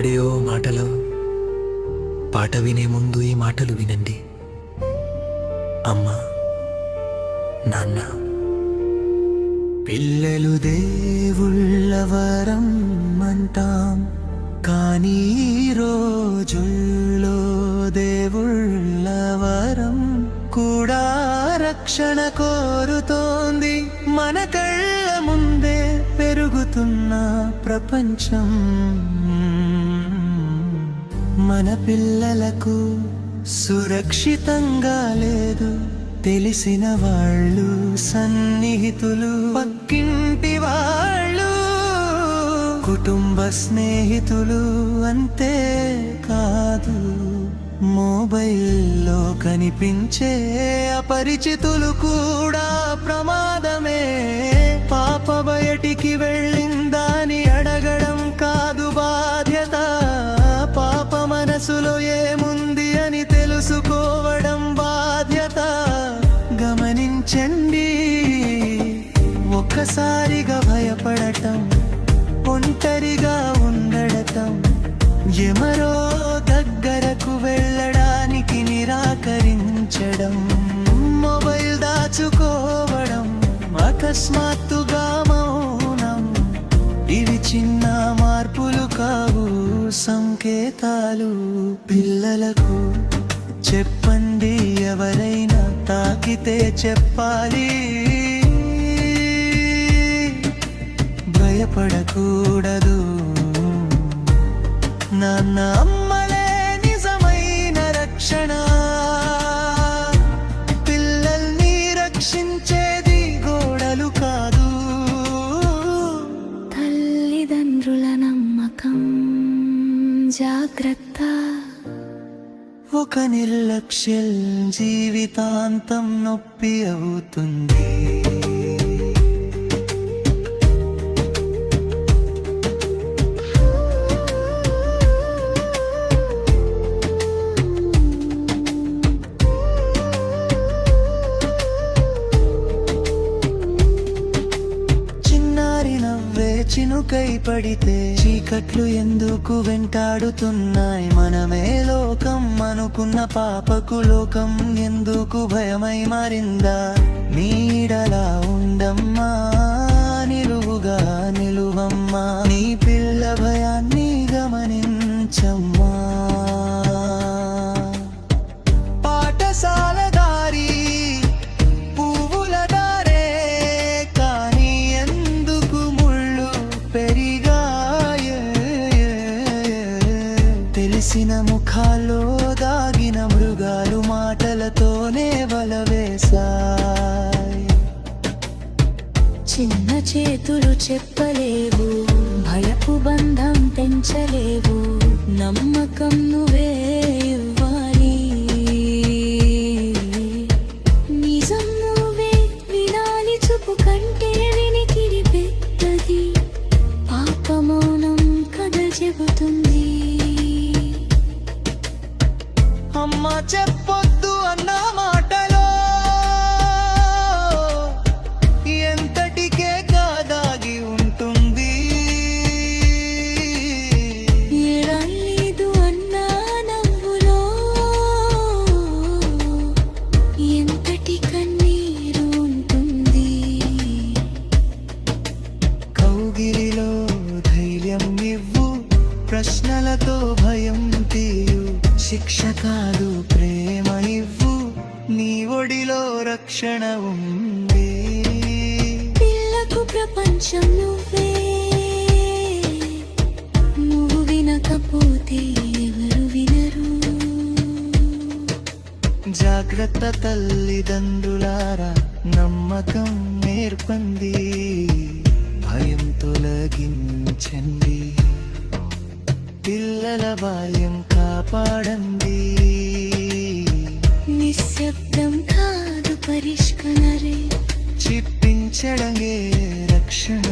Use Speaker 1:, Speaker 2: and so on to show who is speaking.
Speaker 1: పాడేయో మాటలు పాట వినే ముందు ఈ మాటలు వినండి. అమ్మ నాన్న. పిల్లలు దేవుళ్ళ వరం అంటాం కానీ రోజుల్లో దేవుళ్ళ వరం కూడా రక్షణ కోరుతోంది. మన కళ్ళ ముందే పెరుగుతున్న ప్రపంచం. మన పిల్లలకు సురక్షితంగా లేదు. తెలిసిన వాళ్ళు సన్నిహితులు పక్కింటి వాళ్ళు కుటుంబ స్నేహితులు అంతే కాదు. మొబైల్లో కనిపించే అపరిచితులు కూడా ప్రమాదమే. పాప బయటికి వెళ్ళిందని మనసులో ఏముంది అని తెలుసుకోవడం బాధ్యత. గమనించండి ఒక్కసారిగా భయపడటం ఒంటరిగా ఉండడటం ఎమరో దగ్గరకు వెళ్ళడానికి నిరాకరించడం మొబైల్ దాచుకోవడం అకస్మాత్తు సంకేతాలు పిల్లలకు చెప్పండి ఎవరైనా తాకితే చెప్పాలి.
Speaker 2: జాగ్రత్త.
Speaker 1: ఒక నిర్లక్ష్యం జీవితాంతం నొప్పి అవుతుంది. చినుకై పడితే చీకట్లు ఎందుకు వెంటాడుతున్నాయి? మనమే లోకం అనుకున్న పాపకు లోకం ఎందుకు భయమై మారిందా? నీడలా ఉండమ్మా నిలువుగా నిలువమ్మా. నీ పిల్ల భయాన్ని గమనించమ్మా. దాగిన మాటలతోనే వలవేశాయి
Speaker 2: చిన్న చేతులు చెప్పలేవు భయపు బంధం పెంచలేవు నమ్మకం నువ్వే
Speaker 1: చెప్పొద్దు అన్న మాటలో. ఎంతటికే కాదాగి ఉంటుంది.
Speaker 2: ఏడలేదు అన్నా నవ్వులో. ఎంతటి కన్నీరు ఉంటుంది.
Speaker 1: కౌగిలిలో ధైర్యం ఇవ్వు ప్రశ్నలతో భయం తీయు శిక్ష కాదు ప్రేమ ఇవ్వు నీ ఒడిలో రక్షణ ఉంది.
Speaker 2: పిల్లకు ప్రపంచం నువ్వే. నువ్వు వినకపోతే ఎవరు వినరు.
Speaker 1: జాగ్రత్త తల్లిదండ్రులారా నమ్మకం నేర్పంది భయం తొలగించండి. పిల్లల బాల్యం కాపాడండి.
Speaker 2: నిశ్శబ్దం కాదు పరిష్కనరే
Speaker 1: చిప్పించడమే రక్షణ.